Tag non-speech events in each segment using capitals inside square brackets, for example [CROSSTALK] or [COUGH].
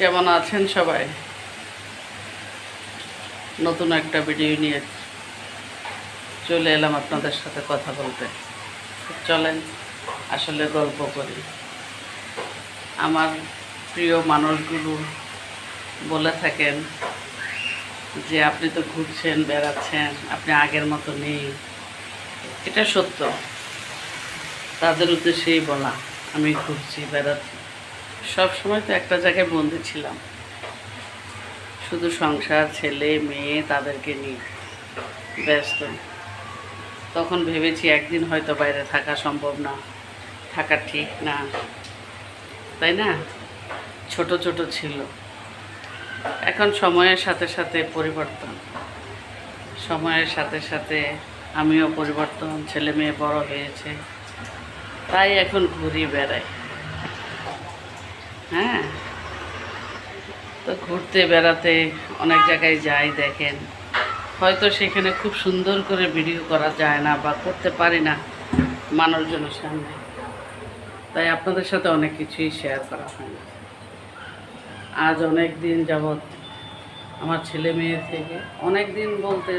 কেমন আছেন সবাই? নতুন একটা ভিডিও নিয়ে চলে এলাম আপনাদের সাথে কথা বলতে। চলেন, আসলে গল্প করি। আমার প্রিয় মানুষগুলো বলে থাকেন যে, আপনি তো ঘুরছেন, বেড়াচ্ছেন, আপনি আগের মতো নেই। এটা সত্য। তাদের উদ্দেশ্যেই বলা, আমি ঘুরছি, বেড়াচ্ছি। সব সময় তো একটা জায়গায় বন্দি ছিলাম। শুধু সংসার, ছেলে, মেয়ে তাদেরকে নিয়ে ব্যস্ত। তখন ভেবেছি একদিন হয়তো বাইরে থাকা সম্ভব না। থাকা ঠিক না। তাই না? ছোট ছোট ছিল। এখন সময়ের সাথে সাথে পরিবর্তন। সময়ের সাথে সাথে আমিও পরিবর্তন, ছেলে মেয়ে বড় হয়েছে। তাই এখন ঘুরি বেড়াই। হ্যাঁ। তো ঘুরতে, বেড়াতে অনেক জায়গায় যাই দেখেন। হয়তো সেখানে খুব সুন্দর করে ভিডিও করা যায় না বা করতে পারি না মানুষজনের সামনে। তাই আপনাদের সাথে অনেক কিছুই শেয়ার করা হয় না। আজ অনেক দিন যাবৎ আমার ছেলে মেয়ে থেকে অনেক দিন বলতে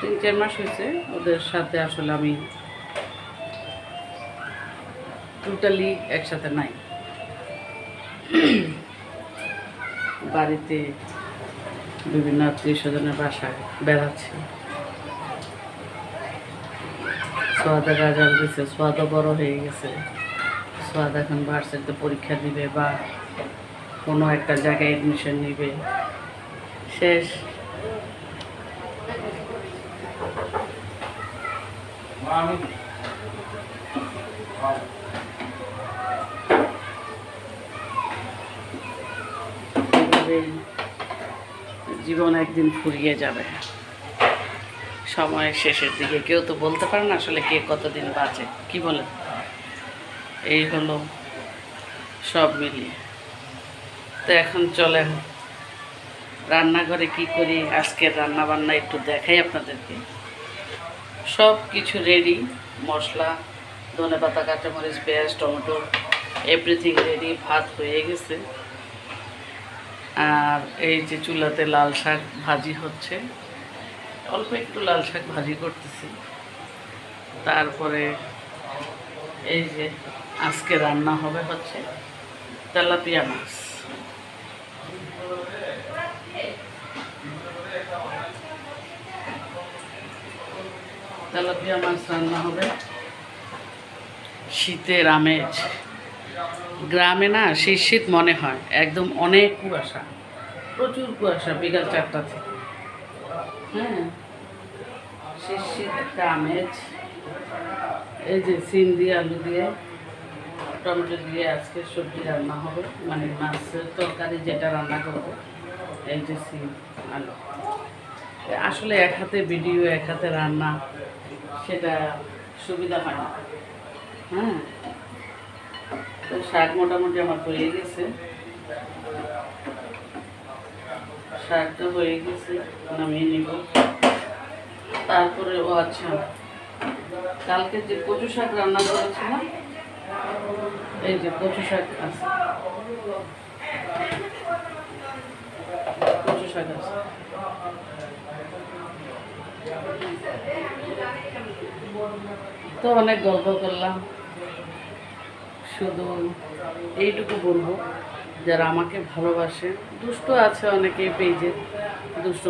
তিন, চার মাস হয়েছে, ওদের সাথে আসলে আমি টোটালি একসাথে নাই। বাড়িতে বিভিন্ন আত্মীয় স্বজনের বাসায় বেড়াচ্ছি। সোয়াদা গাজাল দিছে সোয়াদা বড় হয়ে গেছে। সোয়াদা এখন ভার্সিটিতে পরীক্ষা দিবে বা কোনো একটা জায়গায় এডমিশন নিবে। শেষ। এভাবেই জীবন একদিন ফুরিয়ে যাবে। সময়ের শেষের দিকে। কেউ তো বলতে পারে না আসলে কে কতদিন বাঁচে। কি বলে এই হলো সব মিলিয়ে। তো এখন চলেন, রান্নাঘরে কি করি? আজকের রান্না বান্না একটু দেখাই আপনাদেরকে। সব কিছু রেডি মশলা ধনে পাতা কাঁচামরিচ, পেঁয়াজ, টমেটো এভরিথিং রেডি ভাত হয়ে গেছে। আর এই যে চুলাতে লাল শাক ভাজি হচ্ছে, অল্প একটু লাল শাক ভাজি করতেছি। তারপরে এই যে আজকে রান্না হবে হচ্ছে তেলাপিয়া মাছ। তেলাপিয়া মাছ রান্না হবে শীতের আমেজ। গ্রামে না শীত শীত মনে হয়, একদম অনেক কুয়াশা, প্রচুর কুয়াশা বিকাল চারটা থেকে। হ্যাঁ শীত শীত একটা আমেজ। এই যে সিম দিয়ে আলু দিয়ে, টমেটো দিয়ে আজকে সবজি রান্না হবে মানে মাছের তরকারি যেটা রান্না করব, এই যে সিম, আলু। আসলে এক হাতে ভিডিও, এক হাতে রান্না, সেটা সুবিধা হয় না। হ্যাঁ তো শাক মোটামুটি আমার হয়ে গেছে। শাকটা হয়ে গেছে, নামিয়ে নিব। তারপরে ও আচ্ছা কালকে যে কচু শাক রান্না করেছিলাম, এই যে কচু শাক আছে। কচু শাক আছে। তো অনেক গল্প করলাম। শুধু এইটুকু বলব, যারা আমাকে ভালোবাসে দুষ্ট আছে অনেকে পেজে, দুষ্ট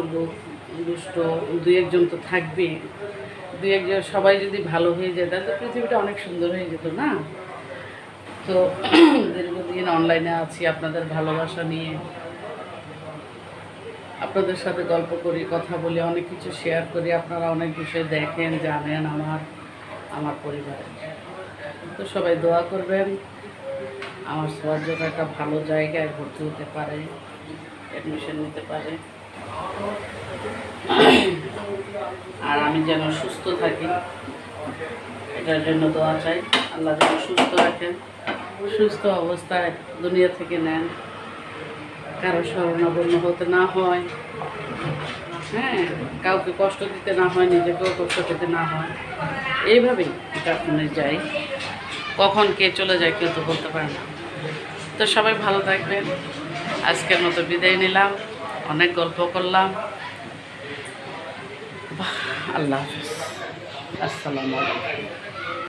দুষ্ট, দুই একজন তো থাকবেই। দুই একজন সবাই যদি ভালো হয়ে যায়, তাহলে পৃথিবীটা অনেক সুন্দর হয়ে যেত না? তো [CLEARS THROAT] দীর্ঘদিন অনলাইনে আছি, আপনাদের ভালোবাসা নিয়ে। আপনাদের সাথে গল্প করি, কথা বলি, অনেক কিছু শেয়ার করি। আপনারা অনেক বিষয় দেখেন, জানেন আমার আমার পরিবারের। তো সবাই দোয়া করবেন। আমার সবার জন্য একটা ভালো জায়গায় ভর্তি হতে পারে অ্যাডমিশন নিতে পারে। আর আমি যেন সুস্থ থাকি, এটার জন্য দোয়া চাই। আল্লাহ যেন সুস্থ রাখেন, সুস্থ অবস্থায় দুনিয়া থেকে নেন। কারও শরণাপন্ন হতে না হয়। হ্যাঁ কাউকে কষ্ট দিতে না হয়, নিজেকেও কষ্ট পেতে না হয়। এইভাবেই এটা যাই। কখন কে চলে যায় কেউ তো বলতে পারে না। তো সবাই ভালো থাকবেন। আজকের মতো বিদায় নিলাম। অনেক গল্প করলাম। আল্লাহ হাফিজ। আসসালামু আলাইকুম।